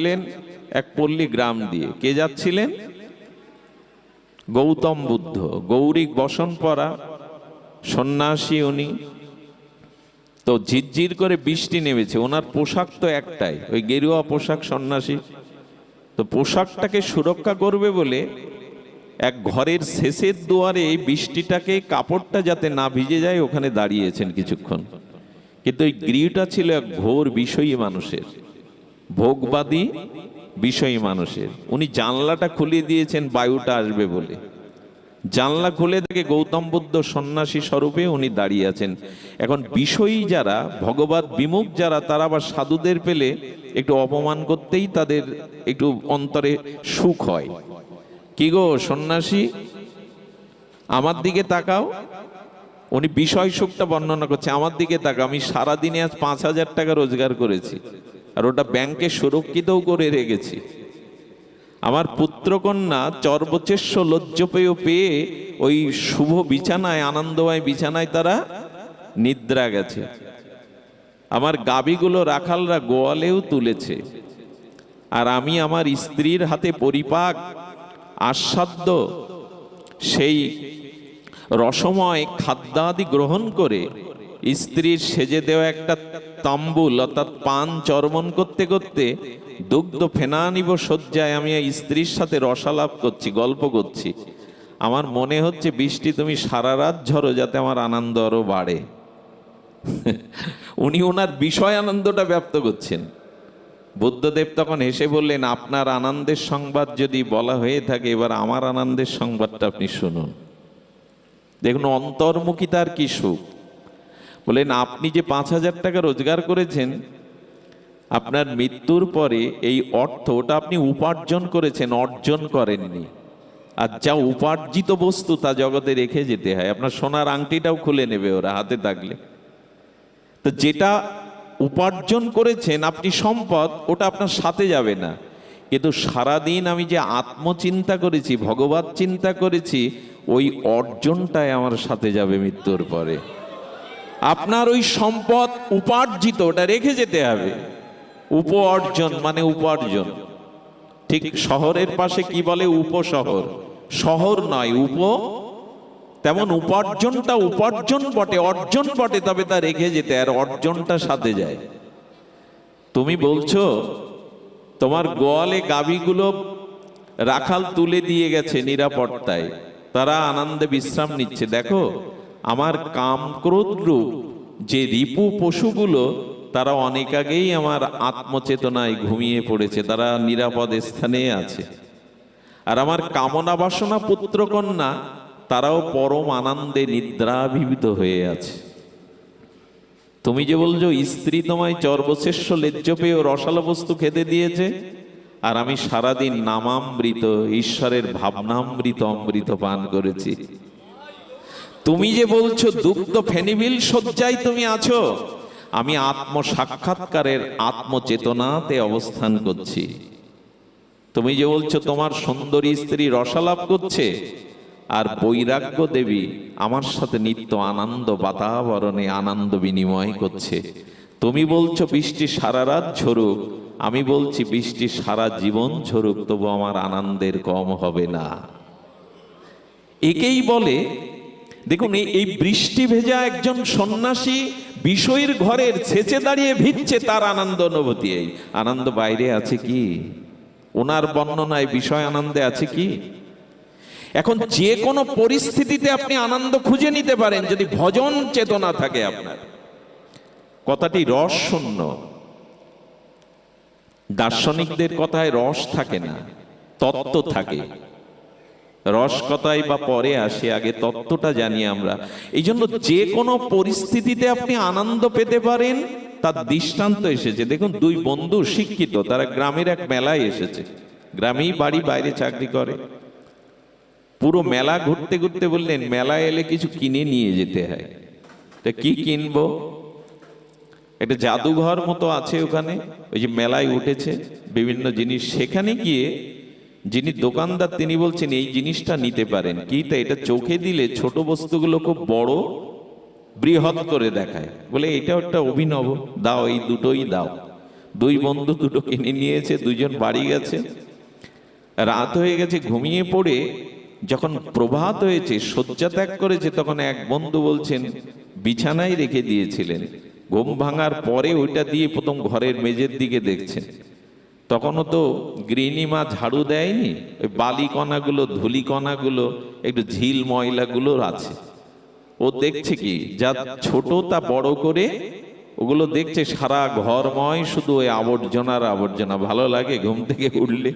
ছিলেন এক পল্লী গ্রাম দিয়ে। কে যাচ্ছিলেন? গৌতম বুদ্ধ, গৌরিক বসন পরা সন্ন্যাসী উনি। তো ঝিরঝির করে বৃষ্টি নেমেছে, ওনার পোশাক তো একটাই, ওই গেরুয়া পোশাক সন্ন্যাসী। তো পোশাকটাকে সুরক্ষা করবে বলে এক ঘরের শেষের দুয়ারে বৃষ্টিটাকে, কাপড়টা যাতে না ভিজে যায়, ওখানে দাঁড়িয়েছেন কিছুক্ষণ। কিন্তু ওই গৃহটা ছিল এক ঘোর বিষয়ী মানুষের। ভোগবাদী বিষয়ী মানুষের। উনি জানলাটা খুলে দিয়েছেন, বায়ুটা আসবে বলে। জানলা খুলে থেকে গৌতম বুদ্ধ সন্ন্যাসী স্বরূপে উনি দাঁড়িয়ে আছেন। এখন বিষয়ী যারা, ভগবত বিমুখ যারা, তারা আবার সাধুদের পেলে একটু অপমান করতেই তাদের একটু অন্তরে সুখ হয়। কি গো সন্ন্যাসী, আমার দিকে তাকাও। উনি বিষয় সুখটা বর্ণনা করছে, আমার দিকে তাকাও। আমি সারাদিনে আজ পাঁচ হাজার টাকা রোজগার করেছি। আর ওটা ব্যাংকে সুরক্ষিতও করে রেখেছি। আমার পুত্রকন্যা চর্বচেষ্য লজ্জপেয় পেয়ে ওই শুভ বিছানায়, আনন্দময় বিছানায় তারা নিদ্রা গেছে। আমার গাবিগুলো রাখালরা গোয়ালেও তুলেছে। আর আমি আমার স্ত্রীর হাতে পরিপাক আস্বাদ্য সেই রসময় খাদ্যাদি গ্রহণ করে স্ত্রীর সেজে দেওয়া একটা তাম্বুল, অর্থাৎ পান চর্মন করতে করতে দুগ্ধ ফেনানিব শয্যায় আমি স্ত্রীর সাথে রসালাপ করছি, গল্প করছি। আমার মনে হচ্ছে বৃষ্টি তুমি সারা রাত ঝরো যাতে আমার আনন্দ আরও বাড়ে। উনি ওনার বিষয় আনন্দটা ব্যক্ত করছেন। বুদ্ধদেব তখন হেসে বললেন, আপনার আনন্দের সংবাদ যদি বলা হয়ে থাকে, এবার আমার আনন্দের সংবাদটা আপনি শুনুন। দেখুন অন্তর্মুখিতার কি সুখ? বলেন, আপনি যে পাঁচ হাজার টাকা রোজগার করেছেন, আপনার মৃত্যুর পরে এই অর্থ ওটা আপনি উপার্জন করেছেন, অর্জন করেননি। আর যা উপার্জিত বস্তু তা জগতে রেখে যেতে হয়। আপনার সোনার আংটিটাও খুলে নেবে ওরা হাতে থাকলে। তো যেটা উপার্জন করেছেন, আপনি সম্পদ, ওটা আপনার সাথে যাবে না। কিন্তু সারাদিন আমি যে আত্মচিন্তা করেছি, ভগবত চিন্তা করেছি, ওই অর্জনটাই আমার সাথে যাবে মৃত্যুর পরে। আপনার ওই সম্পদ উপার্জিত, ওটা রেখে যেতে হবে। উপ অর্জন মানে উপার্জন। ঠিক শহরের পাশে কি বলে? উপশহর। শহর নয়, উপ তেমন উপার্জনটা উপার্জন বটে, অর্জন বটে, তবে তা রেখে যেতে, আর অর্জনটা সাথে যায়। তুমি বলছো, তোমার গোয়ালে গাবিগুলো রাখাল তুলে দিয়ে গেছে নিরাপত্তায়। তারা আনন্দে বিশ্রাম নিচ্ছে। দেখো আমার কাম ক্রোধ রূপ। যে রিপু পশুগুলো, তারা অনেক আগেই আমার আত্মচেতনায় ঘুমিয়ে পড়েছে, তারা নিরাপদ স্থানে আছে। আর আমার কামনা বাসনা পুত্রকন্যা, তারাও পরম আনন্দে নিদ্রাভিভূত হয়ে আছে। তুমি যে বলছো, স্ত্রী তোমায় চর্বশেষ্য লেজ্জ পেয়ে রসালো বস্তু খেতে দিয়েছে, আর আমি সারাদিন নামামৃত, ঈশ্বরের ভাবনামৃত অমৃত পান করেছি। তুমি যে বলছো দুগ্ধ ফেনিবিল, শয্যায় তুমি আছো। আমি আত্ম সাক্ষাৎকারের আত্মচেতনাতে অবস্থান করছি। তুমি যে বলছো তোমার সুন্দরী স্ত্রী রসালাপ করছে, আর বৈরাগ্য দেবী আমার সাথে নিত্য আনন্দ, বাতাবরণে আনন্দ বিনিময় করছে। তুমি বলছো বৃষ্টি সারা রাত ঝরুক, আমি বলছি বৃষ্টি সারা জীবন ঝরুক, তবু আমার আনন্দের কম হবে না। একেই বলে দেখুন, এই- বৃষ্টি ভেজা একজন সন্ন্যাসী বিষয়ের ঘরের ছেচে দাঁড়িয়ে ভিজছে, তার আনন্দ অনুভূতি এই। আনন্দ বাইরে আছে কি? ওনার বর্ণনায় বিষয় আনন্দে আছে কি? এখন যে কোনো পরিস্থিতিতে আপনি আনন্দ খুঁজে নিতে পারেন, যদি ভজন চেতনা থাকে আপনার। কথাটি রস শূন্য দার্শনিকদের কথায় রস থাকে না, তত্ত্ব থাকে। রস কথাই বা পরে আসে, আগে তত্ত্বটা জানি আমরা। এই জন্য যে কোনো পরিস্থিতিতে আপনি আনন্দ পেতে পারেন, তার দৃষ্টান্ত এসেছে। দেখুন, দুই বন্ধু শিক্ষিত, তারা গ্রামের এক মেলায় এসেছে। গ্রামেই বাড়ি, বাইরে চাকরি করে। পুরো মেলা ঘুরতে ঘুরতে বললেন, মেলায় এলে কিছু কিনে নিয়ে যেতে হয়। তা কি কিনবো? একটা জাদুঘর মতো আছে ওখানে, ওই যে মেলায় উঠেছে। বিভিন্ন জিনিস। সেখানে গিয়ে যিনি দোকানদার তিনি বলছেন এই জিনিসটা নিতে পারেন। কি তা এটা চোখে দিলে ছোট বস্তুগুলো খুব বড় বৃহৎ করে দেখায়। বলে এটা একটা অভিনব। দাও এই দুটোই দাও। দুই বন্ধু দুটো কিনে নিয়েছে দুজন বাড়ি গেছে। রাত হয়ে গেছে ঘুমিয়ে পড়ে যখন প্রভাত হয়েছে শয্যা ত্যাগ করেছে তখন এক বন্ধু বলছেন বিছানায় রেখে দিয়েছিলেন। ঘুম ভাঙার পরে ওইটা দিয়ে প্রথম ঘরের মেঝের দিকে দেখছেন। তখনও তো গৃহিণী মা ঝাড়ু দেয়নি, ওই বালি কণাগুলো ধুলি কণাগুলো একটু ঝিল ময়লাগুলো আছে। ও দেখছে কি, যা ছোট তা বড় করে, ওগুলো দেখছে সারা ঘরময় শুধু ওই আবর্জনার আবর্জনা। ভালো লাগে ঘুম থেকে উঠলে।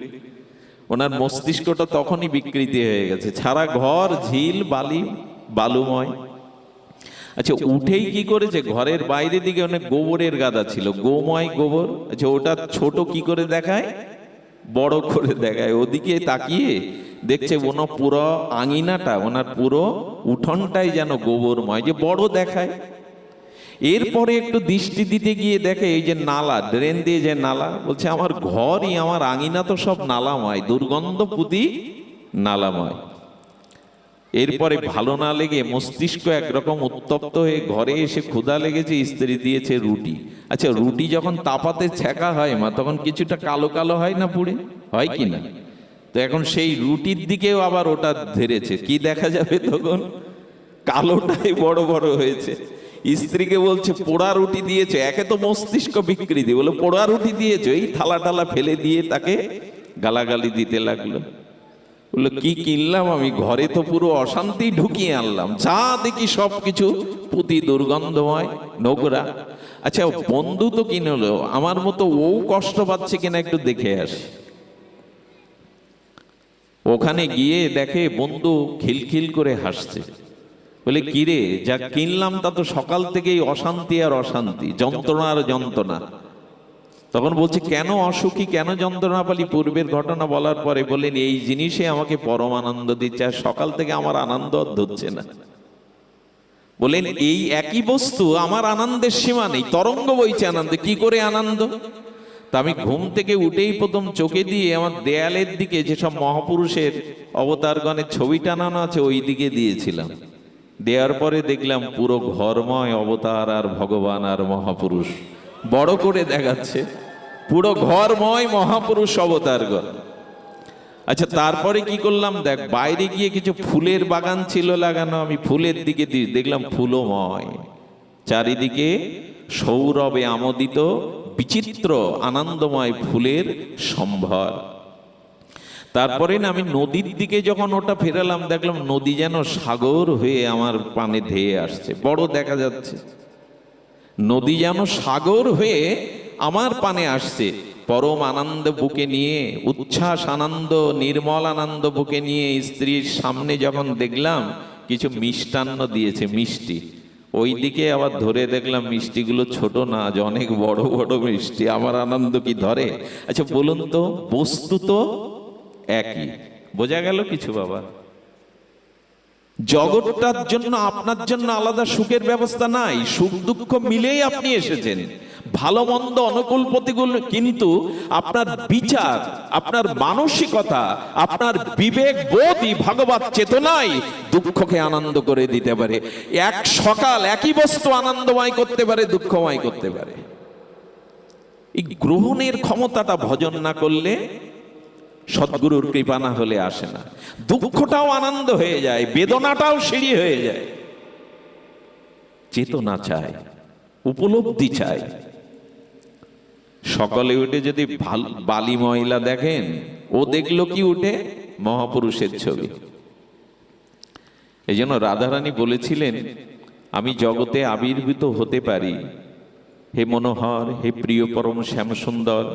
ওনার মস্তিষ্কটা তখনই বিকৃতি হয়ে গেছে। সারা ঘর ঝিল, বালি, বালুময়। আচ্ছা উঠেই কি করেছে? ঘরের বাইরে দিকে অনেক গোবরের গাদা ছিল গোময় গোবর। আচ্ছা ওটা ছোট কি করে দেখায়? বড় করে দেখায়। ওদিকে তাকিয়ে দেখছে ওনার পুরো আঙিনাটা ওনার পুরো উঠোনটাই যেন গোবরময়। যে বড় দেখায়। এরপরে একটু দৃষ্টি দিতে গিয়ে দেখে এই যে নালা ড্রেন দিয়ে যে নালা বলছে আমার ঘরই আমার আঙিনা তো সব নালাময় দুর্গন্ধ পুতি নালাময়। এরপরে ভালো না লেগে মস্তিষ্ক একরকম উত্তপ্ত হয়ে ঘরে এসে ক্ষুধা লেগেছে স্ত্রী দিয়েছে রুটি। আচ্ছা রুটি যখন তাপাতে ছেঁকা হয় মা, তখন কিছুটা কালো কালো হয় না পুড়ে? হয় কি না? তো এখন সেই রুটির দিকেও আবার ওটা ধরেছে কি দেখা যাবে তখন? কালোটাই বড় বড় হয়েছে। স্ত্রীকে বলছে, পোড়া রুটি দিয়েছে? একে তো মস্তিষ্ক বিকৃতি বলে, পোড়া রুটি দিয়েছে? এই থালা টালা ফেলে দিয়ে তাকে গালাগালি দিতে লাগল। বলল, কি কিনলাম আমি? ঘরে তো পুরো অশান্তি ঢুকিয়ে আনলাম। যা দেখি সব কিছু পুঁতি দুর্গন্ধময়, নোংরা। আচ্ছা বন্ধু তো কিনলো, আমার মতো ও কষ্ট পাচ্ছে কিনা একটু দেখে আসি। ওখানে গিয়ে দেখে বন্ধু খিলখিল করে হাসছে। বলে, কিরে, যা কিনলাম তা তো সকাল থেকেই অশান্তি আর অশান্তি, যন্ত্রণা আর যন্ত্রণা। তখন বলছে, কেন অসুখী, কেন যন্ত্রণা পালি পূর্বের ঘটনা বলার পরে বললেন, এই জিনিসে আমাকে পরম আনন্দ দিচ্ছে আর সকাল থেকে আমার আনন্দ ধরছে না। বলেন এই একই বস্তু আমার আনন্দের সীমা নেই, তরঙ্গ বইছে আনন্দ, কি করে আনন্দ? তা আমি ঘুম থেকে উঠেই প্রথম চোখে দিয়ে আমার দেয়ালের দিকে যেসব মহাপুরুষের অবতারগণের ছবি টানানো আছে, ওই দিকে দিয়েছিলাম। দেওয়ার পরে দেখলাম, পুরো ঘরময় অবতার আর ভগবান আর মহাপুরুষ। বড় করে দেখাচ্ছে। পুরো ঘরময় মহাপুরুষ অবতারগণ। আচ্ছা তারপরে কি করলাম? দেখ, বাইরে গিয়ে কিছু ফুলের বাগান ছিল লাগানো, আমি ফুলের দিকে দেখলাম ফুলময়। চারিদিকে সৌরভে আমোদিত, বিচিত্র, আনন্দময় ফুলের সম্ভার। তারপরে না, আমি নদীর দিকে যখন ওটা ফেরালাম, দেখলাম নদী যেন সাগর হয়ে আমার পানে ধেয়ে আসছে। বড় দেখা যাচ্ছে। নদী যেন সাগর হয়ে আমার পানে আসছে। পরম আনন্দ বুকে নিয়ে, উচ্ছ্বাস আনন্দ, নির্মল আনন্দ বুকে নিয়ে স্ত্রীর সামনে যখন দেখলাম, কিছু মিষ্টান্ন দিয়েছে মিষ্টি। ওই দিকে আবার ধরে দেখলাম মিষ্টিগুলো ছোট না, আজ অনেক বড় বড় মিষ্টি। আমার আনন্দ কি ধরে? আচ্ছা বলুন তো, বস্তু তো একই। বোঝা গেল কিছু, বাবা? জগৎটার জন্য আপনার জন্য আলাদা সুখের ব্যবস্থা নাই। সুখ দুঃখ মিলেই আপনি এসেছেন। ভালো মন্দ অনুকূল প্রতিকূল কিন্তু আপনার বিচার, আপনার মানসিকতা, আপনার বিবেক বোধই ভগবত চেতনাই দুঃখকে আনন্দ করে দিতে পারে। এক সকাল একই বস্তু আনন্দময় করতে পারে, দুঃখময় করতে পারে। এই গ্রহণের ক্ষমতাটা ভজন না করলে সদ্গুরুর কৃপা না হলে আসে না। দুঃখটাও আনন্দ হয়ে যায়, বেদনাটাও সিঁড়ি হয়ে যায়। চেতনা চায়, উপলব্ধি চায় সকালে উঠে যদি বালি মহিলা দেখেন, ও দেখল কি উঠে? মহাপুরুষের ছবি। এই জন্য রাধারানী বলেছিলেন, আমি জগতে আবির্ভূত হতে পারি। হে মনোহর, হে প্রিয় পরম শ্যামসুন্দর,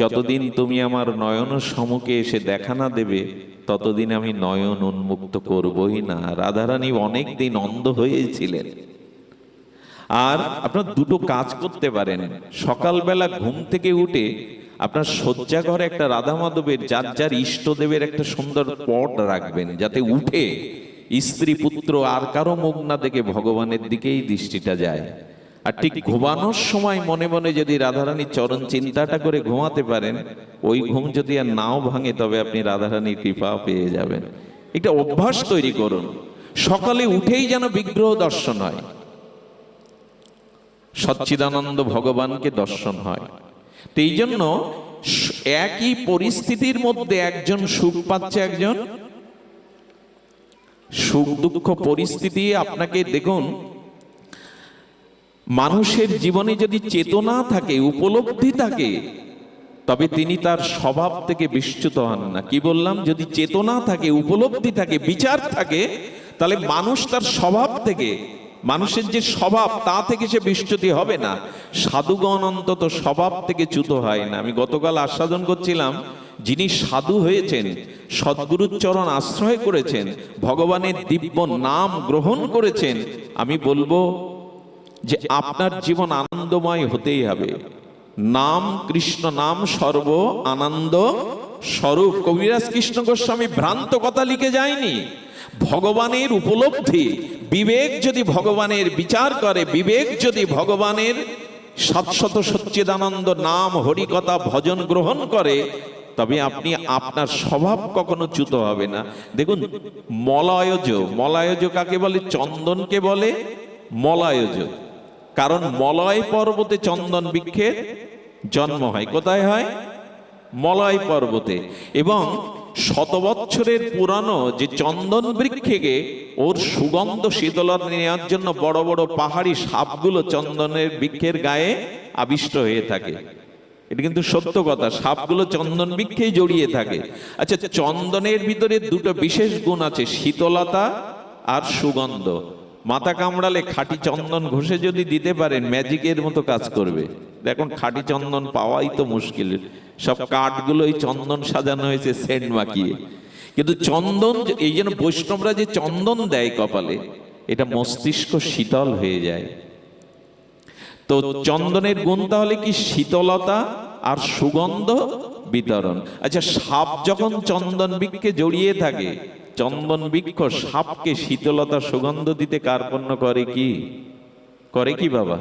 যতদিন তুমি আমার নয়ন সমুখে এসে দেখা না দেবে, ততদিন আমি নয়ন উন্মুক্ত করবই না। রাধারানী অনেক দিন অন্ধ হয়েছিলেন। আর আপনার দুটো কাজ করতে পারেন। সকালবেলা ঘুম থেকে উঠে আপনার শয্যা ঘরে একটা রাধা মাধবের যার যার ইষ্টদেবের একটা সুন্দর পট রাখবেন, যাতে উঠে স্ত্রী পুত্র আর কারও মুখ না দেখে ভগবানের দিকেই দৃষ্টিটা যায়। আর ঠিক ঘুমানোর সময় মনে মনে যদি রাধারানীর চরণ চিন্তাটা করে ঘুমাতে পারেন, ওই ঘুম যদি আর নাও ভাঙে, তবে আপনি রাধারানীর কৃপা পেয়ে যাবেন। একটা অভ্যাস তৈরি করুন। সকালে উঠেই যেন বিগ্রহ দর্শন হয়। সচ্চিদানন্দ ভগবানকে দর্শন হয়। এই জন্য একই পরিস্থিতির মধ্যে একজন সুখ পাচ্ছে একজন। সুখ দুঃখ পরিস্থিতি আপনাকে দেখুন, মানুষের জীবনে যদি চেতনা থাকে, উপলব্ধি থাকে, তবে তিনি তার স্বভাব থেকে বিচ্যুত হন না। কি বললাম? যদি চেতনা থাকে, উপলব্ধি থাকে, বিচার থাকে, তাহলে মানুষ তার স্বভাব থেকে মানুষের যে স্বভাব, তা থেকে সে বিচ্যুতি হবে না। সাধুগণ অন্তত স্বভাব থেকে চ্যুত হয় না। আমি গতকাল আস্বাদন করছিলাম, যিনি সাধু হয়েছেন, সদ্গুরুর চরণ আশ্রয় করেছেন, ভগবানের দিব্য নাম গ্রহণ করেছেন, আমি বলব যে আপনার জীবন আনন্দময় হতেই হবে। নাম কৃষ্ণ, নাম সর্ব, আনন্দ স্বরূপ। কবিরাজ কৃষ্ণ গোস্বামী ভ্রান্ত কথা লিখে যায়নি। ভগবানের উপলব্ধি। বিবেক যদি ভগবানের বিচার করে, বিবেক যদি ভগবানের সাতশত সচ্চিদানন্দ নাম হরিকথা ভজন গ্রহণ করে, তবে আপনি আপনার স্বভাব কখনো চ্যুত হবে না। দেখুন, মলয়জ, মলায়জ কাকে বলে? চন্দনকে বলে মলয়জ। কারণ মলয় পর্বতে চন্দন বৃক্ষের জন্ম হয়। কোথায় হয়? মলয় পর্বতে। এবং শত বছরের পুরানো যে চন্দন বৃক্ষকে ওর সুগন্ধ শীতলতা নেওয়ার জন্য বড় বড় পাহাড়ি সাপগুলো চন্দনের বৃক্ষের গায়ে আবিষ্ট হয়ে থাকে। এটা কিন্তু সত্য কথা, সাপগুলো চন্দন বৃক্ষেই জড়িয়ে থাকে। আচ্ছা চন্দনের ভিতরে দুটো বিশেষ গুণ আছে, শীতলতা আর সুগন্ধ। মাথা কামড়ালে খাঁটি চন্দন ঘষে যদি দিতে পারেন, ম্যাজিকের মতো কাজ করবে। দেখুন, খাঁটি চন্দন পাওয়াই তো মুশকিল। সব কাঠগুলোই চন্দন সাজানো হয়েছে, সেন্ট মাখিয়ে। কিন্তু চন্দন এই জন্য বৈষ্ণবরা যে চন্দন দেয় কপালে, এটা মস্তিষ্ক শীতল হয়ে যায়। তো চন্দনের গুণ তাহলে কি শীতলতা আর সুগন্ধ বিতরণ? আচ্ছা সাপ যখন চন্দন বৃক্ষে জড়িয়ে থাকে, চন্দন বৃক্ষ সাপকে শীতলতা সুগন্ধ দিতে কার্পণ্য করে কি? করে কি বাবা?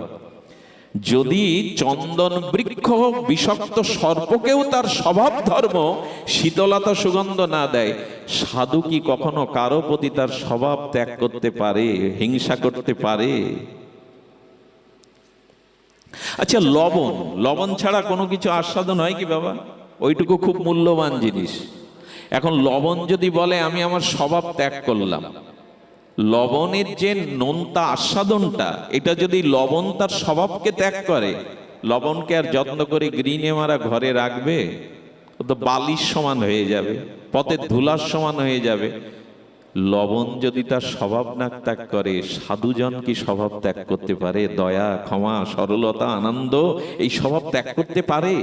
যদি চন্দন বৃক্ষ বিষাক্ত সর্পকেও তার স্বভাব ধর্ম, শীতলতা সুগন্ধ না দেয়, সাধু কি কখনো কারও প্রতি তার স্বভাব ত্যাগ করতে পারে, হিংসা করতে পারে? আচ্ছা লবণ লবণ ছাড়া কোনো কিছু আস্বাদন হয় কি বাবা? ওইটুকু খুব মূল্যবান জিনিস। এখন লবণ যদি বলে, আমি আমার স্বভাব ত্যাগ করলাম। লবণের যে নোনতা আস্বাদনটা, এটা যদি লবণ তার স্বভাবকে ত্যাগ করে, লবণকে আর যত্ন করে গ্রিনে মারা ঘরে রাখবে, ও তো বালির সমান হয়ে যাবে পথের ধুলার সমান হয়ে যাবে। লবণ যদি তার স্বভাব না ত্যাগ করে, সাধুজন কি স্বভাব ত্যাগ করতে পারে? দয়া, ক্ষমা, সরলতা, আনন্দ, এই স্বভাব ত্যাগ করতে পারে?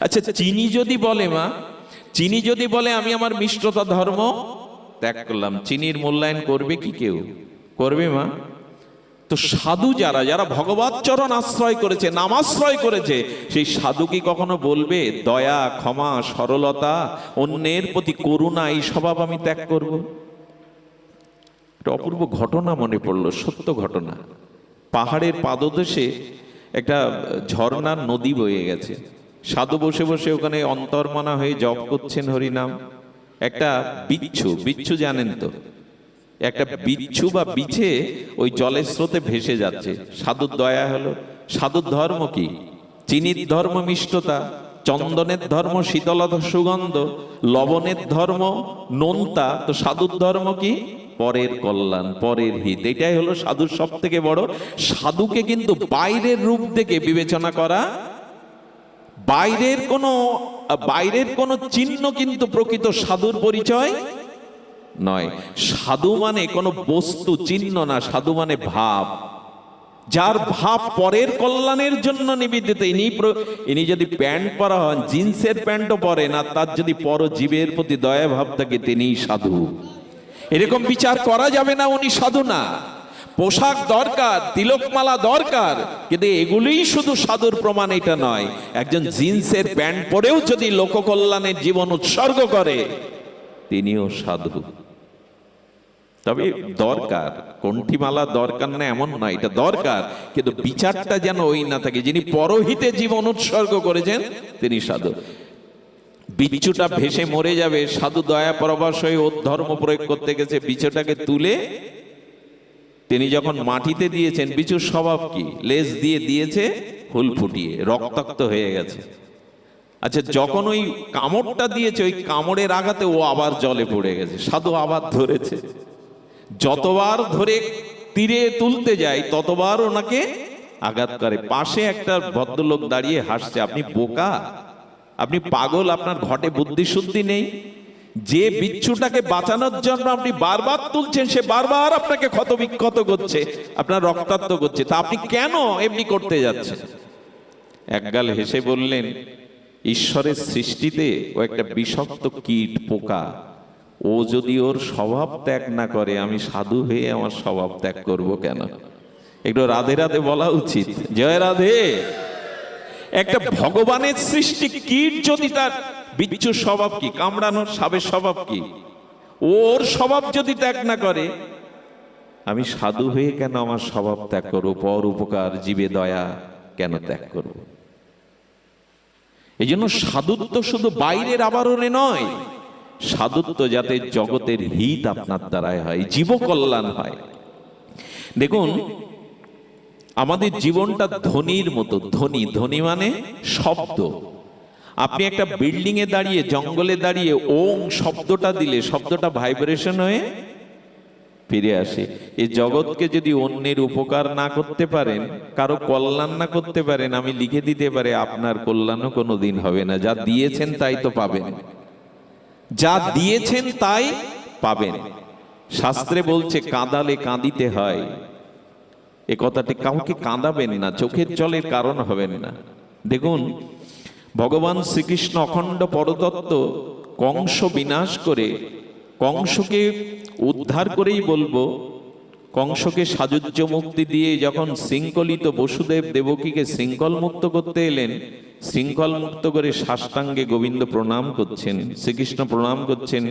আচ্ছা চিনি যদি বলে মা, চিনি যদি বলে আমি আমার মিষ্টতা ধর্ম ত্যাগ করলাম। চিনির মূল্যায়ন করবে কি কেউ? করবে মা। তো সাধু যারা যারা ভগবত চরণ আশ্রয় করেছে নামাশ্রয় করেছে, সেই সাধু কি কখনো বলবে, দয়া, ক্ষমা, সরলতা, অন্যের প্রতি করুণা, এই স্বভাব আমি ত্যাগ করব একটা অপূর্ব ঘটনা মনে পড়ল, সত্য ঘটনা। পাহাড়ের পাদদেশে একটা ঝর্ণার নদী বয়ে গেছে। সাধু বসে বসে ওখানে অন্তর্মনা হয়ে জপ করছেন হরিনাম। একটা বিচ্ছু বিচ্ছু জানেন তো। একটা বিচ্ছু বা বিছে ওই জলের স্রোতে ভেসে যাচ্ছে। সাধুর দয়া হলো। সাধুর ধর্ম কি? চিনির ধর্ম মিষ্টতা, চন্দনের ধর্ম শীতলতা, সুগন্ধ, লবণের ধর্ম নোনতা। তো সাধুর ধর্ম কি? পরের কল্যাণ, পরের হিত। এটাই হলো সাধুর সব থেকে বড়। সাধুকে কিন্তু বাইরের রূপ থেকে বিবেচনা করা বাইরের কোনো বাইরের কোনো চিহ্ন কিন্তু প্রকৃত সাধুর পরিচয় নয়। সাধু মানে কোনো বস্তু, চিহ্ন না, সাধু মানে ভাব। যার ভাব পরের কল্যাণের জন্য নিবেদিত। ইনি প্র- ইনি যদি প্যান্ট পরা হন, জিন্সের প্যান্টও পরেন আর তার যদি পরজীবের প্রতি দয়া ভাব থাকে, তিনিই সাধু। এরকম বিচার করা যাবে না, উনি সাধু না। পোশাক দরকার, তিলকমালা দরকার, কিন্তু এগুলোই শুধু সাধুর প্রমাণ, এটা নয়। একজন জিন্সের প্যান্ট পরেও যদি লোককল্যাণের জীবন উৎসর্গ করে, তিনিও সাধু। তবে দরকার, কণ্ঠিমালা দরকার না, এমন নয় এটা দরকার, কিন্তু বিচারটা যেন ওই না থাকে। যিনি পরহিতে জীবন উৎসর্গ করেছেন, তিনি সাধু। বিচ্ছুটা ভেসে মরে যাবে, সাধু দয়া পরবাস হয়ে ওর ধর্ম প্রয়োগ করতে গেছে বিচ্ছুটাকে তুলে তিনি যখন মাটিতে দিয়েছেন বিচুর স্বভাব কি? লেজ দিয়ে দিয়েছে ফুল ফুটিয়ে, রক্তাক্ত হয়ে গেছে। আচ্ছা যখন ওই কামড়টা দিয়েছে, ওই কামড়ের আঘাতে ও আবার জলে পড়ে গেছে, সাধু আবার ধরেছে। যতবার ধরে তীরে তুলতে যায়, ততবার ওনাকে আঘাত করে। পাশে একটা ভদ্রলোক দাঁড়িয়ে হাসছে, আপনি বোকা? আপনি পাগল? আপনার ঘটে বুদ্ধি শুদ্ধি নেই? যে বিচ্ছুটাকে বাঁচানোর জন্য আপনি বারবার তুলছেন, সে বারবার আপনাকে ক্ষত বিক্ষত করছে, আপনার রক্তাক্ত করছে। তা আপনি কেন এমনি করতে যাচ্ছেন? একগাল হেসে বললেন, ঈশ্বরের সৃষ্টিতে ও একটা বিষাক্ত কীট পোকা, ও যদি ওর স্বভাব ত্যাগ না করে, আমি সাধু হয়ে আমার স্বভাব ত্যাগ করব কেন? একটু রাধে রাধে বলা উচিত। জয় রাধে। একটা ভগবানের সৃষ্টি কীট যদি তার বিচ্ছু স্বভাব কি? কামড়ানোর সাবের স্বভাব কি? ওর স্বভাব যদি ত্যাগ না করে, আমি সাধু হয়ে কেন আমার স্বভাব ত্যাগ করব? পর উপকার, জীবে দয়া কেন ত্যাগ করব? এই জন্য সাধুত্ব শুধু বাইরের আবরণে নয়, সাধুত্ব যাতে জগতের হিত আপনার দ্বারাই হয় জীব কল্যাণ হয়। দেখুন, আমাদের জীবনটা ধ্বনির মতো ধ্বনি ধ্বনি মানে শব্দ। আপনি একটা বিল্ডিং এ দাঁড়িয়ে, জঙ্গলে দাঁড়িয়ে ওং শব্দটা দিলে, শব্দটা ভাইব্রেশন হয়ে ফিরে আসে। এই জগৎকে যদি অন্যের উপকার না করতে পারেন, কারও কল্যাণ না করতে পারেন, আমি লিখে দিতে পারে, আপনার কল্যাণও কোনো দিন হবে না। যা দিয়েছেন তাই তো পাবেন। যা দিয়েছেন তাই পাবেন। শাস্ত্রে বলছে, কাঁদালে কাঁদিতে হয়। এ কথাটি কাউকে কাঁদাবেন না, চোখের জলের কারণ হবেন না। দেখুন ভগবান শ্রীকৃষ্ণ অখণ্ড পরতত্ত্ব, কংস বিনাশ করে, কংসকে উদ্ধার করেই বলব, কংসকে সাজুজ্য মুক্তি দিয়ে যখন শৃঙ্খলিত বসুদেব দেবকীকে শৃঙ্খল মুক্ত করতে এলেন শৃঙ্খল মুক্ত করে সাষ্টাঙ্গে গোবিন্দ প্রণাম করছেন, শ্রীকৃষ্ণ প্রণাম করছেন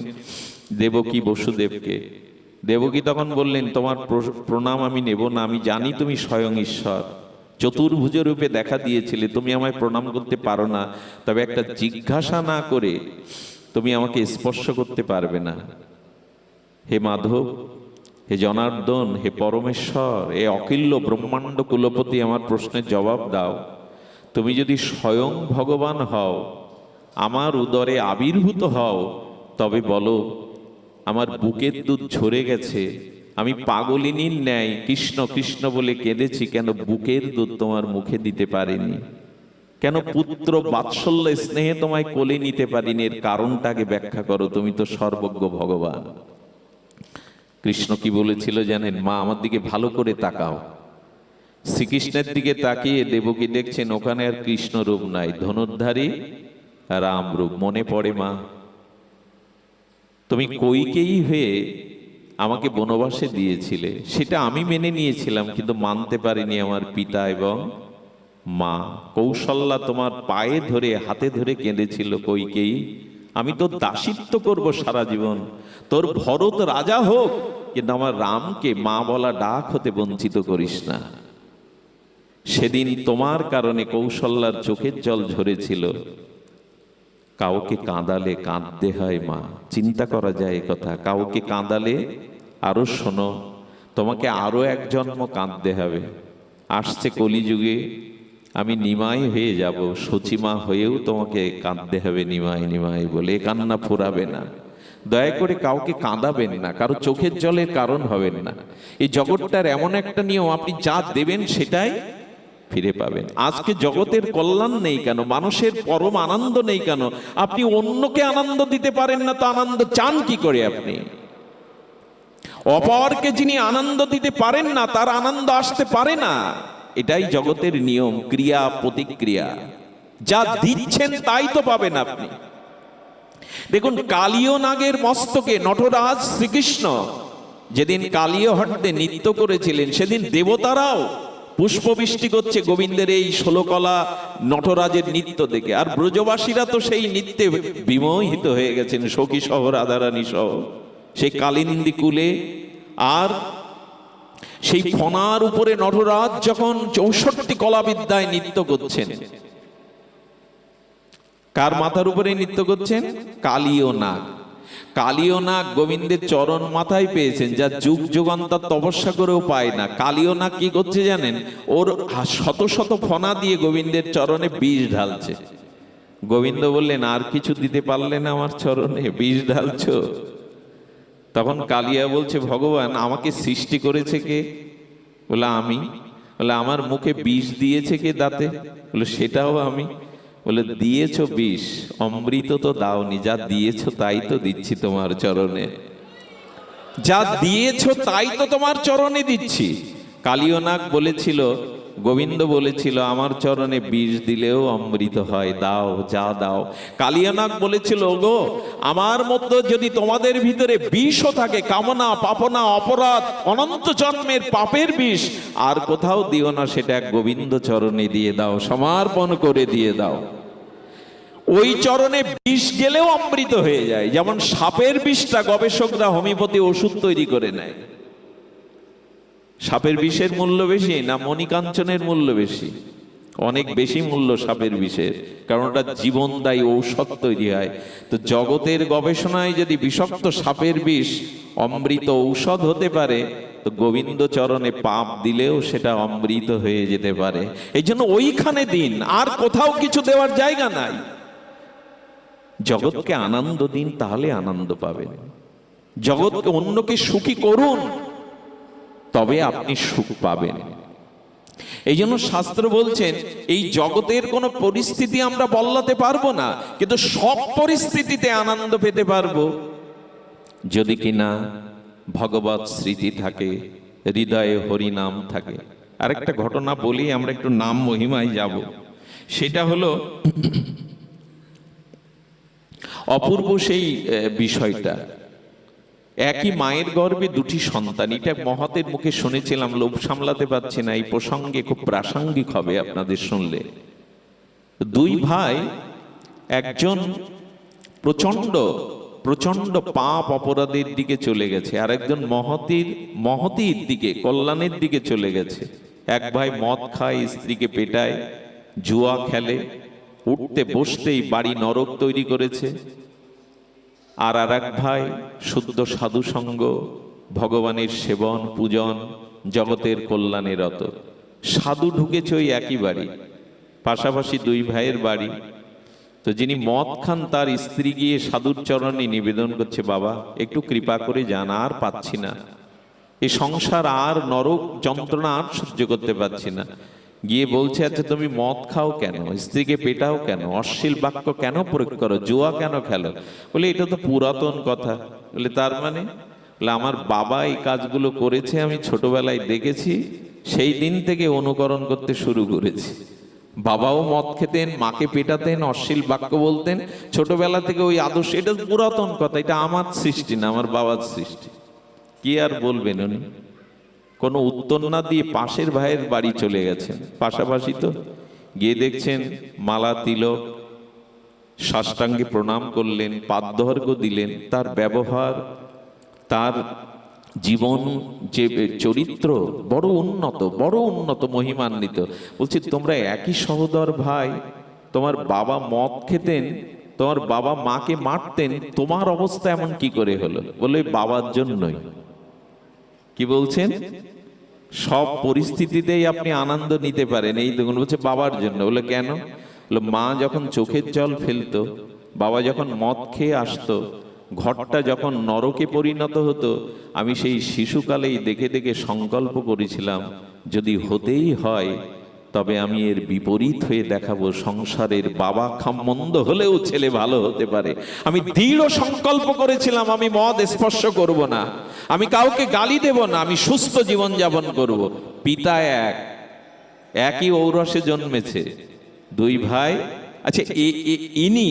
দেবকী বসুদেবকে। দেবকী তখন বললেন, তোমার প্র- প্রণাম আমি নেব না, আমি জানি তুমি স্বয়ং ঈশ্বর। চতুর্ভুজ রূপে দেখা দিয়েছিলে, তুমি আমায় প্রণাম করতে পারো না। তবে একটা জিজ্ঞাসা না করে তুমি আমাকে স্পর্শ করতে পারবে না। হে মাধব, হে জনার্দন, হে পরমেশ্বর এ অকিল্য ব্রহ্মাণ্ড কুলপতি আমার প্রশ্নের জবাব দাও। তুমি যদি স্বয়ং ভগবান হও, আমার উদরে আবির্ভূত হও, তবে বলো, আমার বুকের দুধ ঝরে গেছে আমি পাগলিনীর ন্যায় কৃষ্ণ কৃষ্ণ বলে কেঁদেছি কেন বুকের দুধ তোমার মুখে দিতে পারিনি? কেন পুত্র বাৎসল্য স্নেহে তোমায় কোলে নিতে পারিনি? এর কারণটাকে ব্যাখ্যা করো, তুমি তো সর্বজ্ঞ ভগবান। কৃষ্ণ কি বলেছিল জানেন? মা, আমার দিকে ভালো করে তাকাও। শ্রীকৃষ্ণের দিকে তাকিয়ে দেবকী দেখছেন, ওখানে আর কৃষ্ণ রূপ নাই, ধনুর্ধারী রাম রূপ। মনে পড়ে মা, তুমি কইকেই হয়ে আমাকে বনবাসে দিয়েছিলে। সেটা আমি মেনে নিয়েছিলাম কিন্তু মানতে পারিনি আমার পিতা এবং মা। কৌশল্যা তোমার পায়ে ধরে হাতে ধরে কেঁদেছিল কইকেই আমি তো দাসিত্ব করব সারা জীবন। তোর ভরত রাজা হোক কিন্তু আমার রামকে মা বলা ডাক হতে বঞ্চিত করিস না। সেদিন তোমার কারণে কৌশল্যার চোখের জল ঝরেছিল। কাউকে কাঁদালে কাঁদতে হয় মা। চিন্তা করা যায় কথা। কাউকে কাঁদালে? আরও শোনো, তোমাকে আরও এক জন্ম কাঁদতে হবে। আসছে কলিযুগে, আমি নিমাই হয়ে যাব। সচিমা হয়েও তোমাকে কাঁদতে হবে নিমাই নিমাই বলে। কান্না ফুরাবে না। দয়া করে কাউকে কাঁদাবেন না। কারও চোখের জলের কারণ হবেন না। এই জগৎটার এমন একটা নিয়ম, আপনি যা দেবেন সেটাই ফিরে পাবেন। আজকে জগতের কল্যাণ নেই কেন? মানুষের পরম আনন্দ নেই কেন? আপনি অন্যকে আনন্দ দিতে পারেন না, তো আনন্দ চান কি করে আপনি? অপরকে যিনি আনন্দ দিতে পারেন না, তার আনন্দ আসতে পারে না। এটাই জগতের নিয়ম, ক্রিয়া, প্রতিক্রিয়া। যা দিচ্ছেন তাই তো পাবেন আপনি। দেখুন কালীয় নাগের মস্তকে নটরাজ শ্রীকৃষ্ণ যেদিন কালীয় হট্টে নৃত্য করেছিলেন, সেদিন দেবতারাও পুষ্পবৃষ্টি করছে গোবিন্দের এই ষোলকলা নটরাজের নৃত্য দেখে। আর ব্রজবাসীরা তো সেই নৃত্যে বিমোহিত হয়ে গেছেন, সখী সহ, রাধারানী সহ। সেই কালিন্দী কুলে আর সেই ফনার উপরে নটরাজ যখন চৌষট্টি কলাবিদ্যায় নৃত্য করছেন, কার মাথার উপরে নৃত্য করছেন? কালী ও নাগ। কালীয় নাগ গোবিন্দের চরণ মাথায় পেয়েছেন, যা যুগ যুগান্তর তপস্যা করেও পায় না। কালীয় নাগ কি করছে জানেন? ওর শত শত ফনা দিয়ে গোবিন্দের চরণে বিষ ঢালছে। গোবিন্দ বললেন, আর কিছু দিতে পারলে না আমার চরণে বিষ ঢালছ? তখন কালিয়া বলছে, ভগবান, আমাকে সৃষ্টি করেছে কে? বলে, আমি। বলে, আমার মুখে বিষ দিয়েছে কে দাঁতে? বলে, সেটাও আমি। বলে, দিয়েছ বিষ, অমৃত তো দাওনি, যা দিয়েছ তাই তো দিচ্ছি তোমার চরণে। যা দিয়েছ তাই তো তোমার চরণে দিচ্ছি। কালিয়নাগ বলেছিল গোবিন্দ বলেছিল, আমার চরণে বিষ দিলেও অমৃত হয়, দাও, যা দাও। কালিয়ানাগ বলেছিল গো আমার মধ্যে যদি তোমাদের ভিতরে বিষও থাকে, কামনা, পাপনা, অপরাধ, অনন্ত জন্মের পাপের বিষ, আর কোথাও দিও না, সেটা গোবিন্দ চরণে দিয়ে দাও, সমর্পণ করে দিয়ে দাও। ওই চরণে বিষ গেলেও অমৃত হয়ে যায়, যেমন সাপের বিষটা গবেষকরা হোমিওপ্যাথি ওষুধ তৈরি করে নেয়। সাপের বিষের মূল্য বেশি না মণিকাঞ্চনের মূল্য বেশি? অনেক বেশি মূল্য সাপের বিষের, কারণ ওটা জীবনদায়ী ঔষধ তৈরি হয়। তো জগতের গবেষণায় যদি বিষাক্ত সাপের বিষ অমৃত ঔষধ হতে পারে, তো গোবিন্দ চরণে পাপ দিলেও সেটা অমৃত হয়ে যেতে পারে। এই জন্য ওইখানে দিন, আর কোথাও কিছু দেওয়ার জায়গা নাই। জগৎকে আনন্দ দিন, তাহলে আনন্দ পাবেন। জগৎকে অন্যকে সুখী করুন তবে আপনি সুখ পাবেন। এই জন্য শাস্ত্র বলছেন, এই জগতের কোনো পরিস্থিতি আমরা বদলাতে পারব না, কিন্তু সব পরিস্থিতিতে আনন্দ পেতে পারব। যদি কিনা ভগবত স্মৃতি থাকে, হৃদয়ে হরিনাম থাকে। আরেকটা ঘটনা বলি, আমরা একটু নাম মহিমায় যাব। সেটা হলো, অপূর্ব সেই বিষয়টা। একই মায়ের গর্ভে দুটি সন্তান। এটা মহতের মুখে শুনেছিলাম, লোভ সামলাতে পারছি না, এই প্রসঙ্গে খুব প্রাসঙ্গিক হবে আপনাদের শুনলে। দুই ভাই, একজন প্রচণ্ড প্রচণ্ড পাপ অপরাধের দিকে চলে গেছে আর একজন মহতির মহতির দিকে, কল্যাণের দিকে চলে গেছে। এক ভাই মদ খায়, স্ত্রীকে পেটায়, জুয়া খেলে, উঠতে বসতেই বাড়ি নরক তৈরি করেছে। আর আর এক ভাই, শুদ্ধ সাধু সঙ্গ, ভগবানের সেবন, পূজন, জগতের কল্যাণে রত। সাধু ঢুকেছে ওই একই বাড়ি, পাশাপাশি দুই ভাইয়ের বাড়ি। তো যিনি মদ খান, তার স্ত্রী গিয়ে সাধুর চরণে নিবেদন করছে, বাবা, একটু কৃপা করে যান, আর পাচ্ছি না। এই সংসার, আর নরক, যন্ত্রণা, আর সহ্য করতে পারছি না। গিয়ে বলছে আচ্ছা তুমি মদ খাও কেন? স্ত্রীকে পেটাও কেন? অশ্লীল বাক্য কেন প্রয়োগ করো? জুয়া কেন খেলো? বলে, এটা তো পুরাতন কথা। বলে, তার মানে? বলে, আমার বাবা এই কাজগুলো করেছে, আমি ছোটবেলায় দেখেছি, সেই দিন থেকে অনুকরণ করতে শুরু করেছি। বাবাও মদ খেতেন, মাকে পেটাতেন, অশ্লীল বাক্য বলতেন। ছোটবেলা থেকে ওই আদর্শ, এটা পুরাতন কথা, এটা আমার সৃষ্টি না, আমার বাবার সৃষ্টি। কি আর বলবেন উনি? কোনো উত্তর না দিয়ে পাশের ভাইয়ের বাড়ি চলে গেছেন। পাশাপাশি তো গিয়ে দেখছেন মালা, তিলক, সাষ্টাঙ্গে প্রণাম করলেন পাদ্যর্ঘ দিলেন। তার ব্যবহার, তার জীবন যে চরিত্র, বড় উন্নত বড় উন্নত, মহিমান্বিত। বলছি, তোমরা একই সহোদর ভাই, তোমার বাবা মদ খেতেন, তোমার বাবা মাকে মারতেন, তোমার অবস্থা এমন কি করে হলো? বলে, বাবার জন্যই। কি বলছেন? সব পরিস্থিতিতেই আপনি আনন্দ নিতে পারেন। এই দেখুন, বলছে বাবার জন্য। বলে, কেন? বলে, মা যখন চোখের জল ফেলতো, বাবা যখন মদ খেয়ে আসতো, ঘরটা যখন নরকে পরিণত হতো, আমি সেই শিশুকালেই দেখে দেখে সংকল্প করেছিলাম, যদি হতেই হয় তবে আমি এর বিপরীত হয়ে দেখাবো, সংসারের বাবা খাম মন্দ হলেও ছেলে ভালো হতে পারে। আমি দৃঢ় সংকল্প করেছিলাম, আমি মদ স্পর্শ করব না। আমি কাউকে গালি দেব না, আমি সুস্থ জীবন যাপন করব। পিতা এক, একই ঔরসে জন্মেছে। দুই ভাই আচ্ছা ইনি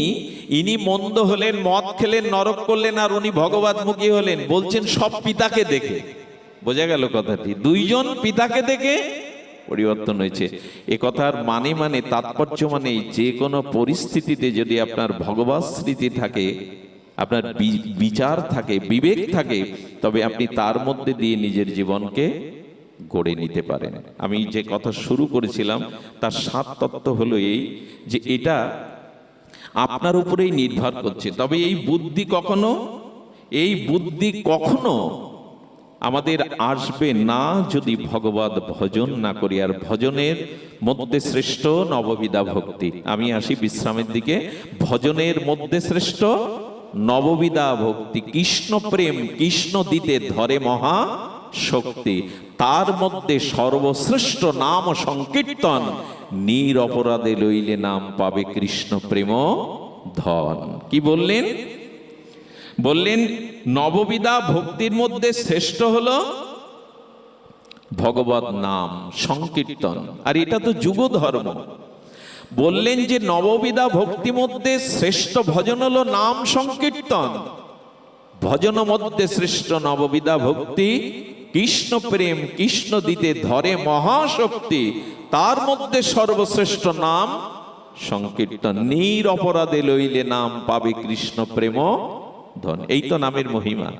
ইনি মন্দ হলেন, মদ খেলেন, নরক করলেন, আর উনি ভগবতমুখী হলেন। বলছেন, সব পিতাকে দেখে। বোঝা গেল কথাটি। দুইজন পিতাকে দেখে পরিবর্তন হয়েছে। এ কথার মানে মানে তাৎপর্য মানে যে কোনো পরিস্থিতিতে যদি আপনার ভগবান স্মৃতি থাকে, আপনার বিচার থাকে, বিবেক থাকে, তবে আপনি তার মধ্যে দিয়ে নিজের জীবনকে গড়ে নিতে পারেন। আমি যে কথা শুরু করেছিলাম, তার সাত তত্ত্ব হলো এই যে এটা আপনার উপরেই নির্ভর করছে। তবে এই বুদ্ধি কখনো, এই বুদ্ধি কখনো আমাদের আসবে না যদি ভগবত ভজন না করি, আর ভজনের মধ্যে শ্রেষ্ঠ নববিধা ভক্তি। আমি আসি বিশ্রামের দিকে। ভজনের মধ্যে শ্রেষ্ঠ নববিধা ভক্তি। কৃষ্ণ প্রেম, কৃষ্ণ দিতে ধরে মহা শক্তি। তার মধ্যে সর্বশ্রেষ্ঠ নাম সংকীর্তন। নির অপরাধে লইলে নাম পাবে কৃষ্ণ প্রেম ধন। কি বললেন? বললেন নববিধা ভক্তির মধ্যে শ্রেষ্ঠ হলো? ভগবত নাম, সংকীর্তন। আর এটা তো যুগ ধর্ম বললেন যে নববিদা ভক্তি মধ্যে শ্রেষ্ঠ ভজন হলো নাম, সংকীর্তন। ভজন মধ্যে শ্রেষ্ঠ নববিদা ভক্তি, কৃষ্ণ প্রেম, কৃষ্ণ দিতে ধরে মহাশক্তি, তার মধ্যে সর্বশ্রেষ্ঠ নাম, সংকীর্তন। নির অপরাধে লইলে নাম পাবে কৃষ্ণ প্রেম। ধন। এই তো নামের মহিমা।